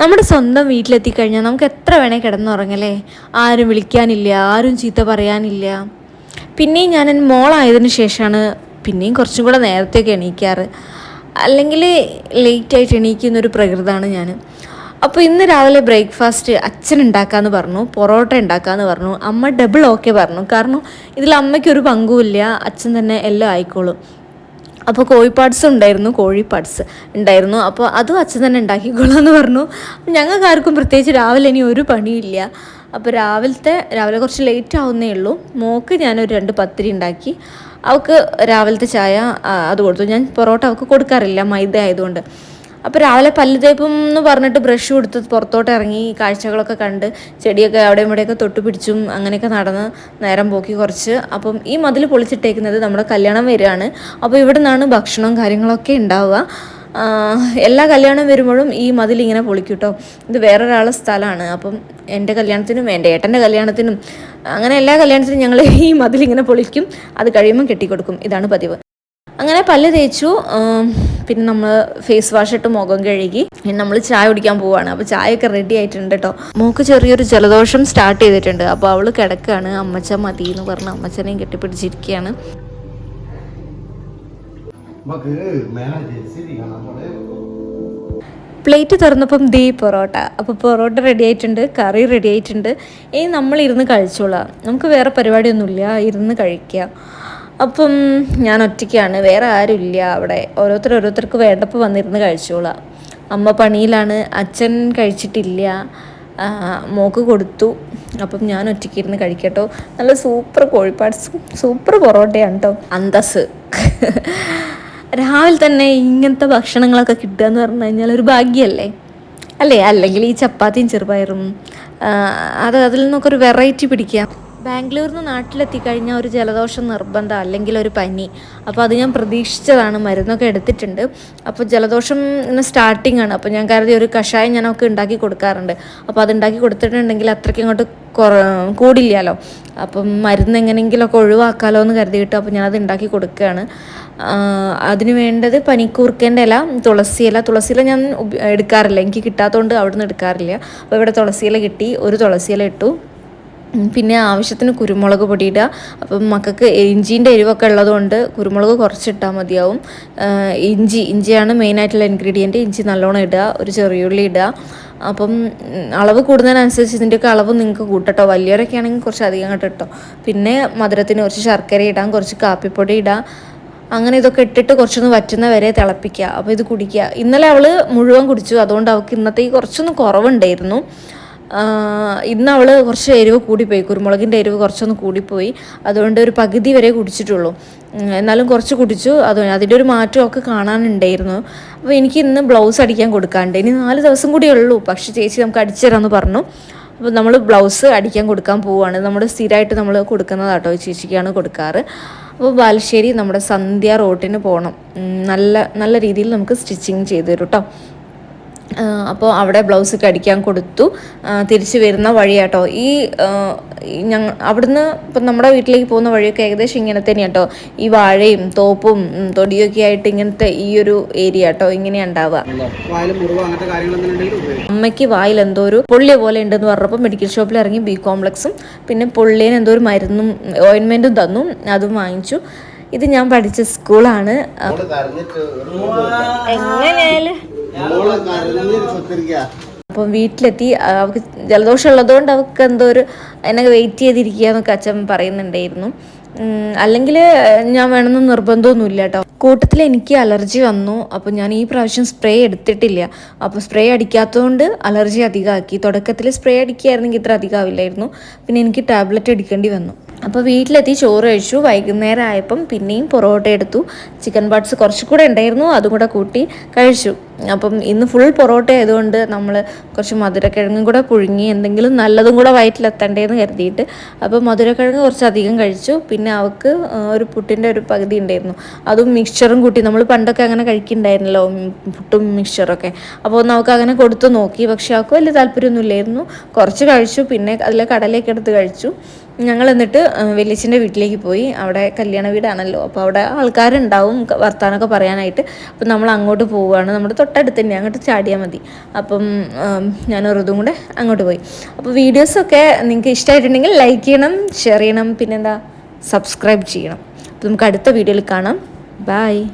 നമ്മുടെ സ്വന്തം വീട്ടിലെത്തി കഴിഞ്ഞാൽ നമുക്ക് എത്ര വേണേൽ കിടന്നുറങ്ങല്ലേ ആരും വിളിക്കാനില്ല ആരും ചീത്ത പറയാനില്ല. പിന്നെയും ഞാൻ എന്റെ മോളായതിനു ശേഷമാണ് പിന്നെയും കുറച്ചും കൂടെ നേരത്തെയൊക്കെ എണീക്കാറ്. അല്ലെങ്കിൽ ലേറ്റായിട്ട് എണീക്കുന്ന ഒരു പ്രകൃതമാണ് ഞാൻ അപ്പോൾ ഇന്ന് രാവിലെ ബ്രേക്ക്ഫാസ്റ്റ് അച്ഛൻ ഉണ്ടാക്കാമെന്ന് പറഞ്ഞു പൊറോട്ട ഉണ്ടാക്കാമെന്ന് പറഞ്ഞു അമ്മ ഡബിൾ ഓക്കെ പറഞ്ഞു. കാരണം ഇതിൽ അമ്മയ്ക്കൊരു പങ്കുമില്ല അച്ഛൻ തന്നെ എല്ലാം ആയിക്കോളും. അപ്പോൾ കോഴി ഉണ്ടായിരുന്നു കോഴി ഉണ്ടായിരുന്നു. അപ്പോൾ അതും അച്ഛൻ തന്നെ ഉണ്ടാക്കിക്കോളാം എന്ന് പറഞ്ഞു. ഞങ്ങൾക്ക് ആർക്കും പ്രത്യേകിച്ച് രാവിലെ ഇനി ഒരു പണിയില്ല. അപ്പോൾ രാവിലത്തെ രാവിലെ കുറച്ച് ലേറ്റ് ആവുന്നേ ഉള്ളൂ. മോക്ക് ഞാനൊരു രണ്ട് പത്തിരി ഉണ്ടാക്കി. അവൾക്ക് രാവിലത്തെ ചായ അത് കൊടുത്തു. ഞാൻ പൊറോട്ട അവൾക്ക് കൊടുക്കാറില്ല മൈദ ആയതുകൊണ്ട് അപ്പോൾ രാവിലെ പല്ല് തേപ്പും എന്ന് പറഞ്ഞിട്ട് ബ്രഷ് കൊടുത്ത് പുറത്തോട്ട് ഇറങ്ങി കാഴ്ചകളൊക്കെ കണ്ട് ചെടിയൊക്കെ അവിടെയും ഇവിടെയൊക്കെ തൊട്ട് പിടിച്ചും അങ്ങനെയൊക്കെ നടന്ന് നേരം പോക്കി കുറച്ച്. അപ്പം ഈ മതിൽ പൊളിച്ചിട്ടേക്കുന്നത് നമ്മുടെ കല്യാണം വരികയാണ്. അപ്പോൾ ഇവിടെ നിന്നാണ് ഭക്ഷണവും കാര്യങ്ങളൊക്കെ ഉണ്ടാവുക. എല്ലാ കല്യാണം വരുമ്പോഴും ഈ മതിൽ ഇങ്ങനെ പൊളിക്കും കേട്ടോ ഇത് വേറൊരാളുടെ സ്ഥലമാണ്. അപ്പം എന്റെ കല്യാണത്തിനും എന്റെ ഏട്ടന്റെ കല്യാണത്തിനും അങ്ങനെ എല്ലാ കല്യാണത്തിനും ഞങ്ങൾ ഈ മതിൽ ഇങ്ങനെ പൊളിക്കും. അത് കഴിയുമ്പോൾ കെട്ടിക്കൊടുക്കും. ഇതാണ് പതിവ്. അങ്ങനെ പല്ല് തേച്ചു പിന്നെ നമ്മൾ ഫേസ് വാഷ് ഇട്ട് മുഖം കഴുകി പിന്നെ നമ്മൾ ചായ കുടിക്കാൻ പോവാണ്. അപ്പോൾ ചായയൊക്കെ റെഡി ആയിട്ടുണ്ട് കേട്ടോ മോക്ക് ചെറിയൊരു ജലദോഷം സ്റ്റാർട്ട് ചെയ്തിട്ടുണ്ട്. അപ്പോൾ അവൾ കിടക്കുകയാണ് അമ്മച്ച മതി എന്ന് പറഞ്ഞ് അമ്മച്ചനെയും കെട്ടിപ്പിടിച്ചിരിക്കുകയാണ് പ്ലേറ്റ് തുറന്നപ്പം ദീ പൊറോട്ട. അപ്പോൾ പൊറോട്ട റെഡി ആയിട്ടുണ്ട്. കറി റെഡി ആയിട്ടുണ്ട്. ഇനി നമ്മൾ ഇരുന്ന് കഴിച്ചോളാം. നമുക്ക് വേറെ പരിപാടിയൊന്നുമില്ല. ഇരുന്ന് കഴിക്കുക അപ്പം ഞാൻ ഒറ്റയ്ക്കാണ് വേറെ ആരുമില്ല അവിടെ. ഓരോരുത്തർ ഓരോരുത്തർക്ക് വേണ്ടപ്പോൾ വന്നിരുന്ന് കഴിച്ചോളാം. അമ്മ പണിയിലാണ് അച്ഛൻ കഴിച്ചിട്ടില്ല മോക്ക് കൊടുത്തു. അപ്പം ഞാൻ ഒറ്റയ്ക്ക് ഇരുന്ന് കഴിക്കട്ടോ. നല്ല സൂപ്പർ കോഴിപ്പാട് സൂപ്പർ പൊറോട്ടയാണ് കേട്ടോ അന്തസ് രാവിലെ തന്നെ ഇങ്ങനത്തെ ഭക്ഷണങ്ങളൊക്കെ കിട്ടുക എന്ന് പറഞ്ഞു കഴിഞ്ഞാൽ ഒരു ഭാഗ്യമല്ലേ? അല്ലേ? അല്ലെങ്കിൽ ഈ ചപ്പാത്തിയും ചെറുപയറും അത് അതിൽ നിന്നൊക്കെ ഒരു വെറൈറ്റി പിടിക്കാം. ബാംഗ്ലൂരിൽ നിന്ന് നാട്ടിലെത്തി കഴിഞ്ഞാൽ ഒരു ജലദോഷം നിർബന്ധം അല്ലെങ്കിൽ ഒരു പനി. അപ്പോൾ അത് ഞാൻ പ്രതീക്ഷിച്ചതാണ്. മരുന്നൊക്കെ എടുത്തിട്ടുണ്ട്. അപ്പോൾ ജലദോഷം ഇന്ന് സ്റ്റാർട്ടിംഗ് ആണ്. അപ്പോൾ ഞാൻ കരുതി ഒരു കഷായം ഞാനൊക്കെ ഉണ്ടാക്കി കൊടുക്കാറുണ്ട്. അപ്പോൾ അത് ഉണ്ടാക്കി കൊടുത്തിട്ടുണ്ടെങ്കിൽ അത്രയ്ക്ക് അങ്ങോട്ട് കുറ കൂടില്ലല്ലോ. അപ്പം മരുന്ന് എങ്ങനെയെങ്കിലുമൊക്കെ ഒഴിവാക്കാമല്ലോ എന്ന് കരുതിയിട്ട് അപ്പോൾ ഞാനത് ഉണ്ടാക്കി കൊടുക്കുകയാണ് അതിന് വേണ്ടത് പനിക്കൂർക്കേന്റെ ഇല തുളസി ഇല. തുളസി ഇല ഞാൻ എടുക്കാറില്ല. എനിക്ക് കിട്ടാത്തതുകൊണ്ട് അവിടുന്ന് എടുക്കാറില്ല. അപ്പോൾ ഇവിടെ തുളസി ഇല കിട്ടി. ഒരു തുളസി ഇല ഇട്ടു. പിന്നെ ആവശ്യത്തിന് കുരുമുളക് പൊടി ഇടുക അപ്പം മക്കൾക്ക് ഇഞ്ചീന്റെ എരിവൊക്കെ ഉള്ളതുകൊണ്ട് കുരുമുളക് കുറച്ചിട്ടാൽ മതിയാവും. ഇഞ്ചി ഇഞ്ചിയാണ് മെയിനായിട്ടുള്ള ഇൻഗ്രീഡിയന്റ് ഇഞ്ചി നല്ലോണം ഇടുക ഒരു ചെറിയുള്ളി ഇടുക. അപ്പം അളവ് കൂടുന്നതിനനുസരിച്ച് ഇതിന്റെയൊക്കെ അളവ് നിങ്ങൾക്ക് കൂട്ടട്ടോ. വലിയവരൊക്കെ ആണെങ്കിൽ കുറച്ച് അധികം ഇട്ടോ. പിന്നെ മധുരത്തിന് കുറച്ച് ശർക്കര ഇടാം കുറച്ച് കാപ്പിപ്പൊടി ഇടാം. അങ്ങനെ ഇതൊക്കെ ഇട്ടിട്ട് കുറച്ചൊന്ന് വറ്റുന്ന വരെ തിളപ്പിക്കുക. അപ്പോൾ ഇത് കുടിക്കുക. ഇന്നലെ അവൾ മുഴുവൻ കുടിച്ചു. അതുകൊണ്ട് അവൾക്ക് ഇന്നത്തേക്ക് കുറച്ചൊന്ന് കുറവുണ്ടായിരുന്നു. ഇന്ന് അവൾ കുറച്ച് എരിവ് കൂടിപ്പോയി. കുരുമുളകിന്റെ എരിവ് കുറച്ചൊന്ന് കൂടിപ്പോയി. അതുകൊണ്ട് ഒരു പകുതി വരെ കുടിച്ചിട്ടുള്ളൂ. എന്നാലും കുറച്ച് കുടിച്ചു. അത് അതിന്റെ ഒരു മാറ്റമൊക്കെ കാണാനുണ്ടായിരുന്നു. അപ്പോൾ എനിക്ക് ഇന്ന് ബ്ലൗസ് അടിക്കാൻ കൊടുക്കാണ്ട് ഇനി നാല് ദിവസം കൂടി ഉള്ളൂ. പക്ഷേ ചേച്ചി നമുക്ക് അടിച്ചു തരാമെന്ന് പറഞ്ഞു. അപ്പോൾ നമ്മൾ ബ്ലൗസ് അടിക്കാൻ കൊടുക്കാൻ പോവുകയാണ്. നമ്മൾ സ്ഥിരമായിട്ട് നമ്മൾ കൊടുക്കുന്നതാട്ടോ ചേച്ചിക്കാണ് കൊടുക്കാറ്. അപ്പോൾ ബാലുശ്ശേരി നമ്മുടെ സന്ധ്യ റോട്ടിന് പോകണം. നല്ല നല്ല രീതിയിൽ നമുക്ക് സ്റ്റിച്ചിങ് ചെയ്തു തരും കേട്ടോ അപ്പോൾ അവിടെ ബ്ലൗസൊക്കെ അടിക്കാൻ കൊടുത്തു. തിരിച്ചു വരുന്ന വഴിയാട്ടോ. ഈ ഞങ്ങൾ അവിടുന്ന് ഇപ്പം നമ്മുടെ വീട്ടിലേക്ക് പോകുന്ന വഴിയൊക്കെ ഏകദേശം ഇങ്ങനെ തന്നെ കേട്ടോ ഈ വാഴയും തോപ്പും തൊടിയൊക്കെ ആയിട്ട് ഇങ്ങനത്തെ ഈ ഒരു ഏരിയ കേട്ടോ ഇങ്ങനെയാണ് ഉണ്ടാവുക അമ്മയ്ക്ക് വായിൽ എന്തോ ഒരു പൊള്ളിയ പോലെ ഉണ്ടെന്ന് പറഞ്ഞപ്പോൾ മെഡിക്കൽ ഷോപ്പിൽ ഇറങ്ങി ബി കോംപ്ലക്സും പിന്നെ പൊള്ളിയന് എന്തോ ഒരു മരുന്നും ഓയിൻമെന്റും തന്നു. അതും വാങ്ങിച്ചു. ഇത് ഞാൻ പഠിച്ച സ്കൂളാണ്. എങ്ങനെയായാലും അപ്പം വീട്ടിലെത്തി. അവൾക്ക് ജലദോഷം ഉള്ളതുകൊണ്ട് അവൾക്ക് എന്തോ ഒരു എന്നെ വെയിറ്റ് ചെയ്തിരിക്കുക എന്നൊക്കെ അച്ഛൻ പറയുന്നുണ്ടായിരുന്നു. അല്ലെങ്കിൽ ഞാൻ വേണമെന്ന് നിർബന്ധമൊന്നുമില്ല കേട്ടോ. കൂട്ടത്തിൽ എനിക്ക് അലർജി വന്നു. അപ്പോൾ ഞാൻ ഈ പ്രാവശ്യം സ്പ്രേ എടുത്തിട്ടില്ല. അപ്പോൾ സ്പ്രേ അടിക്കാത്തതുകൊണ്ട് അലർജി അധികമാക്കി. തുടക്കത്തിൽ സ്പ്രേ അടിക്കുകയായിരുന്നെങ്കിൽ ഇത്ര അധികമാവില്ലായിരുന്നു. പിന്നെ എനിക്ക് ടാബ്ലറ്റ് എടുക്കേണ്ടി വന്നു. അപ്പോൾ വീട്ടിലെത്തി ചോറ് കഴിച്ചു. വൈകുന്നേരം ആയപ്പം പിന്നെയും പൊറോട്ട എടുത്തു. ചിക്കൻ പാർട്സ് കുറച്ചുകൂടെ ഉണ്ടായിരുന്നു അതും കൂടെ കൂട്ടി കഴിച്ചു. അപ്പം ഇന്ന് ഫുൾ പൊറോട്ട ആയതുകൊണ്ട് നമ്മൾ കുറച്ച് മധുരക്കിഴങ്ങും കൂടെ പുഴുങ്ങി എന്തെങ്കിലും നല്ലതും കൂടെ വയറ്റിലെത്തണ്ടേന്ന് കരുതിയിട്ട് അപ്പോൾ മധുരക്കിഴങ്ങ് കുറച്ചധികം കഴിച്ചു. പിന്നെ അവൾക്ക് ഒരു പുട്ടിന്റെ ഒരു പകുതി ഉണ്ടായിരുന്നു. അതും മിക്സ്ചറും കൂട്ടി. നമ്മൾ പണ്ടൊക്കെ അങ്ങനെ കഴിക്കുന്നുണ്ടായിരുന്നല്ലോ പുട്ടും മിക്സ്ചറൊക്കെ അപ്പോൾ ഒന്ന് അവൾക്ക് അങ്ങനെ കൊടുത്തു നോക്കി. പക്ഷെ അവൾക്ക് വലിയ താല്പര്യമൊന്നുമില്ലായിരുന്നു. കുറച്ച് കഴിച്ചു. പിന്നെ അതിലെ കടലയൊക്കെ എടുത്ത് കഴിച്ചു. ഞങ്ങൾ എന്നിട്ട് വലിയച്ഛന്റെ വീട്ടിലേക്ക് പോയി. അവിടെ കല്യാണ വീടാണല്ലോ. അപ്പോൾ അവിടെ ആൾക്കാരുണ്ടാവും ക- വർത്താനമൊക്കെ പറയാനായിട്ട്. അപ്പം നമ്മൾ അങ്ങോട്ട് പോവുകയാണ് നമ്മുടെ തൊട്ടടുത്ത് തന്നെ അങ്ങോട്ട് ചാടിയാൽ മതി. അപ്പം ഞാൻ ഉറുദും കൂടെ അങ്ങോട്ട് പോയി. അപ്പോൾ വീഡിയോസൊക്കെ നിങ്ങൾക്ക് ഇഷ്ടമായിട്ടുണ്ടെങ്കിൽ ലൈക്ക് ചെയ്യണം ഷെയർ ചെയ്യണം പിന്നെന്താ? സബ്സ്ക്രൈബ് ചെയ്യണം. അപ്പോൾ നമുക്ക് അടുത്ത വീഡിയോയിൽ കാണാം. ബൈ